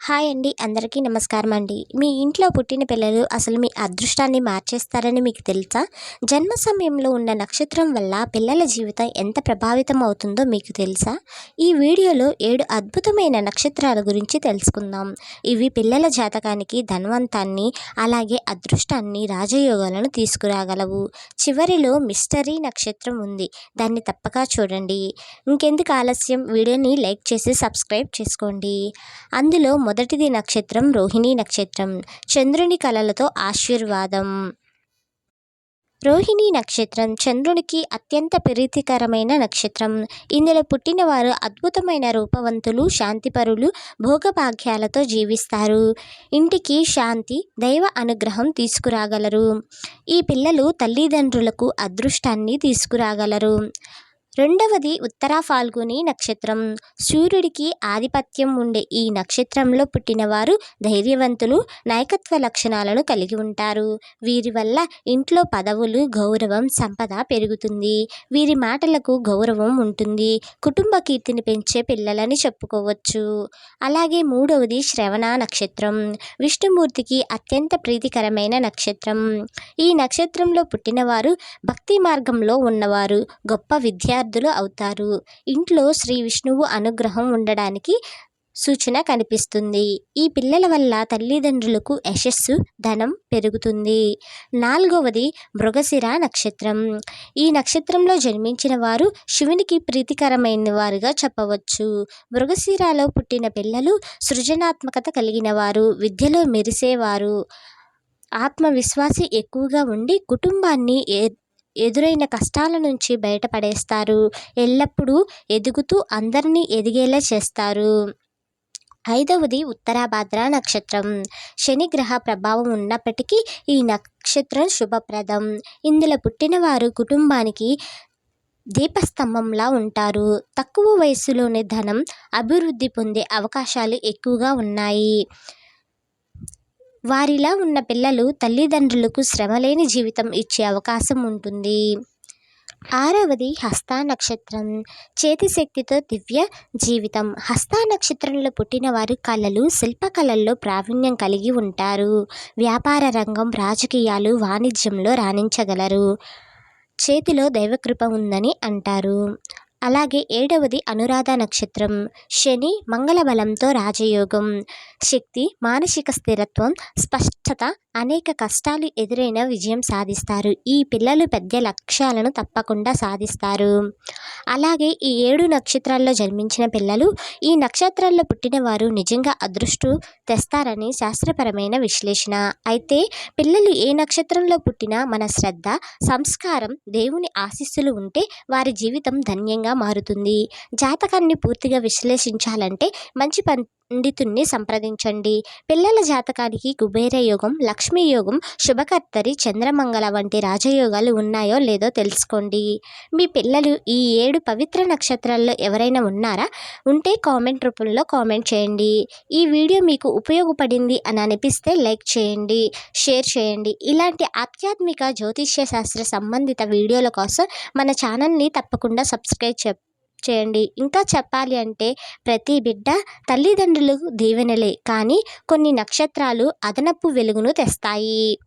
Hi అండి అందరికీ నమస్కారం అండి. మీ ఇంట్లో పుట్టిన పిల్లలు అసలు మీ అదృష్టాన్ని మార్చేస్తారని మీకు తెలుసా? జన్మ సమయంలో ఉన్న నక్షత్రం వల్ల పిల్లల జీవితం ఎంత ప్రభావితం అవుతుందో మీకు తెలుసా? ఈ వీడియోలో ఏడు అద్భుతమైన నక్షత్రాల గురించి తెలుసుకుందాం. ఇవి పిల్లల జాతకానికి ధనవంతాన్ని అలాగే అదృష్టాన్ని రాజయోగాలను తీసుకురాగలవు. చివరిలో మిస్టరీ నక్షత్రం ఉంది. దాన్ని తప్పక చూడండి. ఇంకెందుకు ఆలస్యం? వీడియోని లైక్ చేసి సబ్స్క్రైబ్ చేసుకోండి. అందులో మొదటిది నక్షత్రం రోహిణీ నక్షత్రం. చంద్రుని కళలతో ఆశీర్వాదం. రోహిణీ నక్షత్రం చంద్రునికి అత్యంత ప్రీతికరమైన నక్షత్రం. ఇందులో పుట్టినవారు అద్భుతమైన రూపవంతులు శాంతిపరులు భోగభాగ్యాలతో జీవిస్తారు. ఇంటికి శాంతి దైవ అనుగ్రహం తీసుకురాగలరు. ఈ పిల్లలు తల్లిదండ్రులకు అదృష్టాన్ని తీసుకురాగలరు. రెండవది ఉత్తర ఫాల్గుని నక్షత్రం. సూర్యుడికి ఆధిపత్యం ఉండే ఈ నక్షత్రంలో పుట్టినవారు ధైర్యవంతులు నాయకత్వ లక్షణాలను కలిగి ఉంటారు. వీరి వల్ల ఇంట్లో పదవులు గౌరవం సంపద పెరుగుతుంది. వీరి మాటలకు గౌరవం ఉంటుంది. కుటుంబ కీర్తిని పెంచే పిల్లలని చెప్పుకోవచ్చు. అలాగే మూడవది శ్రవణ నక్షత్రం. విష్ణుమూర్తికి అత్యంత ప్రీతికరమైన నక్షత్రం. ఈ నక్షత్రంలో పుట్టినవారు భక్తి మార్గంలో ఉన్నవారు గొప్ప విద్యార్థులు అవుతారు. ఇంట్లో శ్రీ విష్ణువు అనుగ్రహం ఉండడానికి సూచన కనిపిస్తుంది. ఈ పిల్లల వల్ల తల్లిదండ్రులకు యశస్సు ధనం పెరుగుతుంది. నాలుగవది మృగశిర నక్షత్రం. ఈ నక్షత్రంలో జన్మించిన వారు శివునికి ప్రీతికరమైన వారుగా చెప్పవచ్చు. మృగశిరాలో పుట్టిన పిల్లలు సృజనాత్మకత కలిగిన వారు విద్యలో మెరిసేవారు. ఆత్మవిశ్వాసి ఎక్కువగా ఉండి కుటుంబాన్ని ఏ ఎదురైన కష్టాల నుంచి బయటపడేస్తారు. ఎల్లప్పుడూ ఎదుగుతూ అందరినీ ఎదిగేలా చేస్తారు. ఐదవది ఉత్తరాభాద్ర నక్షత్రం. శని గ్రహ ప్రభావం ఉన్నప్పటికీ ఈ నక్షత్రం శుభప్రదం. ఇందులో పుట్టినవారు కుటుంబానికి దీపస్తంభంలా ఉంటారు. తక్కువ వయసులోనే ధనం అభివృద్ధి పొందే అవకాశాలు ఎక్కువగా ఉన్నాయి. వారిలా ఉన్న పిల్లలు తల్లిదండ్రులకు శ్రమలేని జీవితం ఇచ్చే అవకాశం ఉంటుంది. ఆరవది హస్త నక్షత్రం. చేతి శక్తితో దివ్య జీవితం. హస్త నక్షత్రంలో పుట్టిన వారు కళలు శిల్పకళల్లో ప్రావీణ్యం కలిగి ఉంటారు. వ్యాపార రంగం రాజకీయాలు వాణిజ్యంలో రాణించగలరు. చేతిలో దైవకృప ఉందని అంటారు. అలాగే ఏడవది అనురాధ నక్షత్రం. శని మంగళబలంతో రాజయోగం. శక్తి మానసిక స్థిరత్వం స్పష్టత అనేక కష్టాలు ఎదురైన విజయం సాధిస్తారు. ఈ పిల్లలు పెద్ద లక్ష్యాలను తప్పకుండా సాధిస్తారు. అలాగే ఈ ఏడు నక్షత్రాల్లో జన్మించిన పిల్లలు ఈ నక్షత్రాల్లో పుట్టిన వారు నిజంగా అదృష్టు తెస్తారని శాస్త్రపరమైన విశ్లేషణ. అయితే పిల్లలు ఏ నక్షత్రంలో పుట్టినా మన శ్రద్ధ సంస్కారం దేవుని ఆశీస్సులు ఉంటే వారి జీవితం ధన్యంగా మారుతుంది. జాతకాన్ని పూర్తిగా విశ్లేషించాలంటే మంచి పండితుణ్ణి సంప్రదించండి. పిల్లల జాతకానికి కుబేర యోగం లక్ష్మీ యోగం శుభకర్తరి చంద్రమంగళ వంటి రాజయోగాలు ఉన్నాయో లేదో తెలుసుకోండి. మీ పిల్లలు ఈ ఏడు పవిత్ర నక్షత్రాల్లో ఎవరైనా ఉన్నారా? ఉంటే కామెంట్ రూపంలో కామెంట్ చేయండి. ఈ వీడియో మీకు ఉపయోగపడింది అని అనిపిస్తే లైక్ చేయండి షేర్ చేయండి. ఇలాంటి ఆధ్యాత్మిక జ్యోతిష్య శాస్త్ర సంబంధిత వీడియోల కోసం మన ఛానల్ని తప్పకుండా సబ్స్క్రైబ్ చెప్ చేయండి. ఇంకా చెప్పాలి అంటే ప్రతి బిడ్డ తల్లిదండ్రులకు దీవెనలే. కానీ కొన్ని నక్షత్రాలు అదనపు వెలుగును తెస్తాయి.